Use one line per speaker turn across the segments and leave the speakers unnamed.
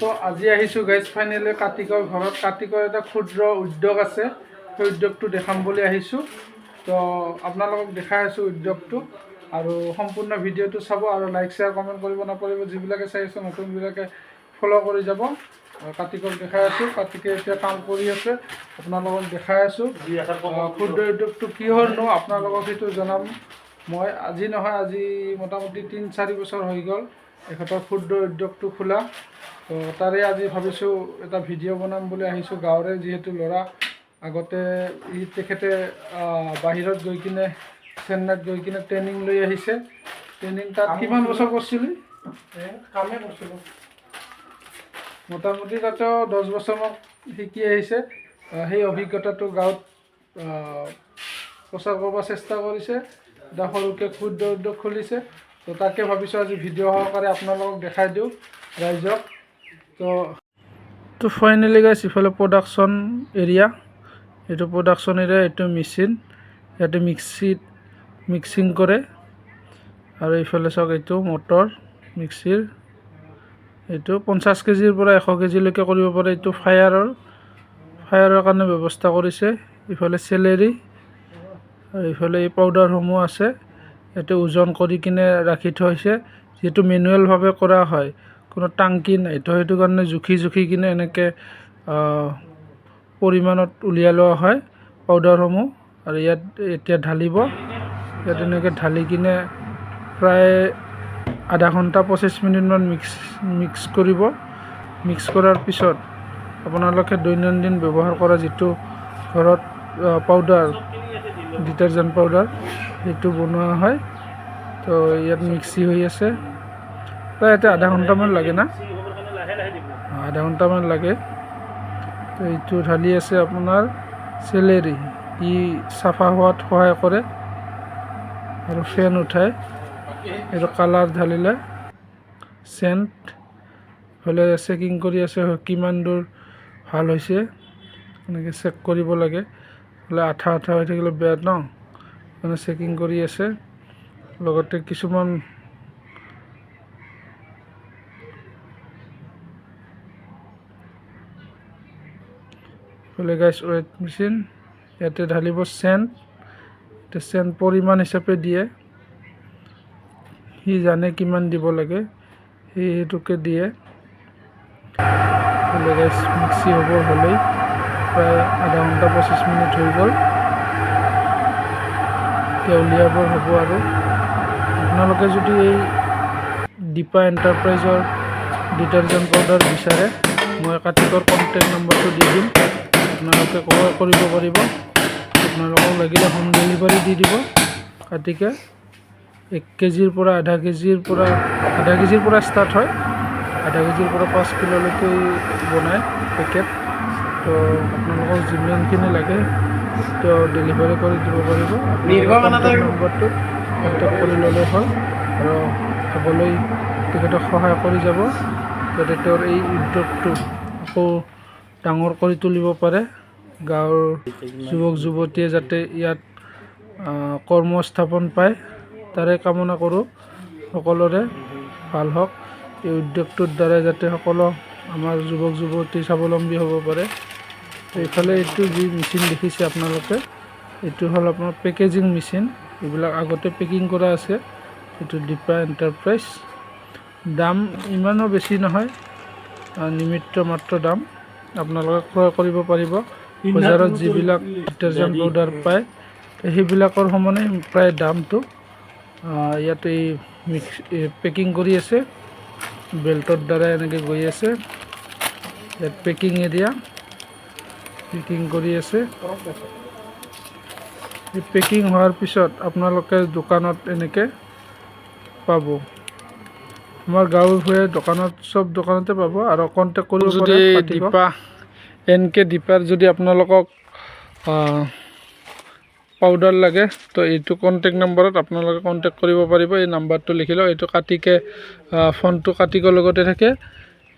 তো আজি আহিছোঁ গাইজ ফাইনেলি কাতিকৰ ঘৰত। কাতিকৰ এটা ক্ষুদ্ৰ উদ্যোগ আছে। সেই উদ্যোগটো দেখাম বুলি আহিছোঁ। তো আপোনালোকক দেখাই আছোঁ উদ্যোগটো। আৰু সম্পূৰ্ণ ভিডিঅ'টো চাব আৰু লাইক শ্বেয়াৰ কমেণ্ট কৰিব নাপাহৰিব যিবিলাকে চাই আছে, নতুনবিলাকে ফ'ল' কৰি যাব। আৰু কাতিকক দেখাই আছোঁ। কাতিকে এতিয়া কাম কৰি আছে। আপোনালোকক দেখাই আছোঁ। ক্ষুদ্ৰ উদ্যোগটো কিহৰনো? আপোনালোকক সেইটো জনাম মই। আজি নহয়, আজি মোটামুটি তিনি চাৰি বছৰ হৈ গ'ল। এখেতৰ ক্ষুদ্ৰ উদ্যোগটো খোলা। তো তাৰে আজি ভাবিছোঁ এটা ভিডিঅ' বনাম বুলি আহিছোঁ গাঁৱৰে যিহেতু ল'ৰা। আগতে ই তেখেতে বাহিৰত গৈ কিনে চেন্নাইত গৈ কিনে ট্ৰেইনিং লৈ আহিছে। ট্ৰেইনিং তাত কিমান বছৰ কৰিছিলি?
কামেই কৰিছিলোঁ।
মোটামুটি তাতেও দহ বছৰমান শিকি আহিছে। সেই অভিজ্ঞতাটো গাঁৱত প্ৰচাৰ কৰিব চেষ্টা কৰিছে। এটা সৰুকৈ ক্ষুদ্ৰ উদ্যোগ খুলিছে। তো তাকে ভাবিছোঁ আজি ভিডিঅ' সহকাৰে আপোনালোকক দেখাই দিওঁ ৰাইজক। তো তো ফাইনেলি গাইছ ইফালে প্ৰডাকশ্যন এৰিয়া এইটো প্ৰডাকশ্যন এৰিয়া এইটো মেচিন ইয়াতে মিক্সিত মিক্সিং কৰে। আৰু ইফালে চাওক, এইটো মটৰ মিক্সিৰ এইটো পঞ্চাছ কেজিৰ পৰা এশ কেজিলৈকে কৰিব পাৰে। এইটো ফায়াৰৰ ফায়াৰৰ কাৰণে ব্যৱস্থা কৰিছে। ইফালে চেলেৰি আৰু ইফালে এই পাউডাৰসমূহ আছে। ইয়াতে ওজন কৰি কিনে ৰাখি থৈছে যিহেতু মেনুৱেলভাৱে কৰা হয়, কোনো টাংকি নাই। তো সেইটো কাৰণে জুখি জুখি কিনে এনেকৈ পৰিমাণত উলিয়াই লোৱা হয় পাউডাৰসমূহ আৰু ইয়াত, এতিয়া ঢালিব। ইয়াত এনেকৈ ঢালি কিনে প্ৰায় আধা ঘণ্টা পঁচিছ মিনিটমান মিক্স মিক্স কৰিব। মিক্স কৰাৰ পিছত আপোনালোকে দৈনন্দিন ব্যৱহাৰ কৰা যিটো ঘৰত পাউডাৰ ডিটাৰজেণ্ট পাউডাৰ সেইটো বনোৱা হয়। তো ইয়াত মিক্সি হৈ আছে। প্ৰায় ইয়াতে আধা ঘণ্টামান লাগে না? আধা ঘণ্টামান লাগে। তো এইটো ঢালি আছে আপোনাৰ চেলেৰি। ই চাফা হোৱাত সহায় কৰে। আৰু ফেন উঠায়। এইটো কালাৰ ঢালিলে। চেণ্ট। হ'লে চেকিং কৰি আছে কিমান দূৰ ভালো হৈছে। এনেকৈ চেক কৰিব লাগে। বোলে আঠা আঠা হৈ থাকিলে বেয়া ন? মানে চেকিং কৰি আছে। লগতে কিছুমান গাইছ ৱেট মেচিন ইয়াতে ঢালিব চেণ্ট চেণ্ট পৰিমাণ হিচাপে দিয়ে। সি জানে কিমান দিব লাগে। সি সেইটোকে দিয়ে। গাইছ মিক্সি হ'ব হ'লেই। প্ৰায় আধা ঘণ্টা পঁচিছ মিনিট হৈ গ'ল। এতিয়া উলিয়াব হ'ব আৰু। আপোনালোকে যদি এই দীপা এণ্টাৰপ্ৰাইজৰ ডিটাৰজেণ্ট পাউডাৰ বিচাৰে, মই কাতিকৰ কণ্টেক্ট নম্বৰটো দি দিম। আপোনালোকে কল কৰিব পাৰিব। আপোনালোকক লাগিলে হোম ডেলিভাৰী দি দিব। কাতিকে এক কেজিৰ পৰা আধা কেজিৰ পৰা, আধা কেজিৰ পৰা ষ্টাৰ্ট হয়। আধা কেজিৰ পৰা পাঁচ কিলোলৈকে বনায় পেকেট তো আপোনালোকক যিমানখিনি লাগে তেওঁ ডেলিভাৰী কৰি দিব পাৰিব। নম্বৰটোত কণ্টেক্ট কৰি ল'লে হ'ল। আৰু আগলৈ তেখেতক সহায় কৰি যাব যাতে তেওঁৰ এই উদ্যোগটো আকৌ ডাঙৰ কৰি তুলিব পাৰে। গাঁৱৰ যুৱক যুৱতীয়ে যাতে ইয়াত কৰ্মস্থাপন পায় তাৰে কামনা কৰোঁ। সকলোৰে ভাল হওক। এই উদ্যোগটোৰ দ্বাৰাই যাতে সকলো আমাৰ যুৱক যুৱতী স্বাৱলম্বী হ'ব পাৰে। এইফালে এইটো যি মেচিন দেখিছে আপোনালোকে এইটো হ'ল আপোনাৰ পেকেজিং মেচিন এইবিলাক আগতে পেকিং কৰা আছে এইটো দীপা এণ্টাৰপ্ৰাইজ দাম ইমানো বেছি নহয় নিমিত্ত মাত্ৰ দাম। আপোনালোকে ক্ৰয় কৰিব পাৰিব। বজাৰত যিবিলাক ডিটাৰজেণ্ট পাউডাৰ পায়, সেইবিলাকৰ সমানে প্ৰায় দামটো ইয়াত এই মিক্স পেকিং কৰি আছে। বেল্টৰ দ্বাৰা এনেকৈ গৈ আছে। ইয়াত পেকিং এৰিয়া পেকিং কৰি আছে। এই পেকিং হোৱাৰ পিছত আপোনালোকে দোকানত এনেকৈ পাব। আমাৰ গাঁৱৰ ভূঞে দোকানত চব দোকানতে পাব আৰু কণ্টেক্ট কৰিব
যদি
দীপা এন কে দীপাৰ যদি আপোনালোকক পাউডাৰ লাগে তো এইটো কণ্টেক্ট নম্বৰত আপোনালোকে কণ্টেক্ট কৰিব পাৰিব। এই নাম্বাৰটো লিখি লওক। এইটো কাটিকে ফোনটো কাটিকৰ লগতে থাকে।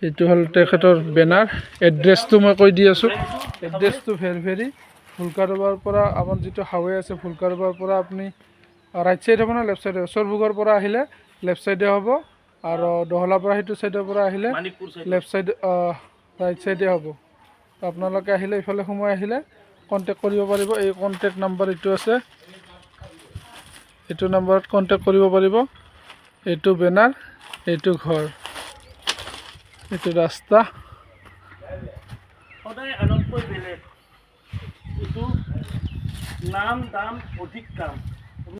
এইটো হ'ল তেখেতৰ বেনাৰ। এড্ৰেছটো মই কৈ দি আছোঁ। এড্ৰেছটো ভেৰভেৰি ফুলকাৰোবাৰ পৰা আমাৰ যিটো হাৱে আছে ফুলকাৰোবাৰ পৰা আপুনি ৰাইট ছাইড হ'ব নে লেফ্ট হ'ব চৰভোগৰ পৰা আহিলে লেফ্ট ছাইডে হ'ব আৰু দহলাৰ পৰা সেইটো ছাইডৰ পৰা আহিলে
চাইড
লেফ্ট ছাইড ৰাইট ছাইডে হ'ব। আপোনালোকে আহিলে ইফালে সোমাই আহিলে কণ্টেক্ট কৰিব পাৰিব। এই কণ্টেক্ট নাম্বাৰ এইটো আছে। এইটো নাম্বাৰত কণ্টেক্ট কৰিব পাৰিব। এইটো বেনাৰ এইটো ঘৰ। এইটো ৰাস্তা
সদায় আনতকৈ বেলেগ কিন্তু নাম দাম অধিক কাম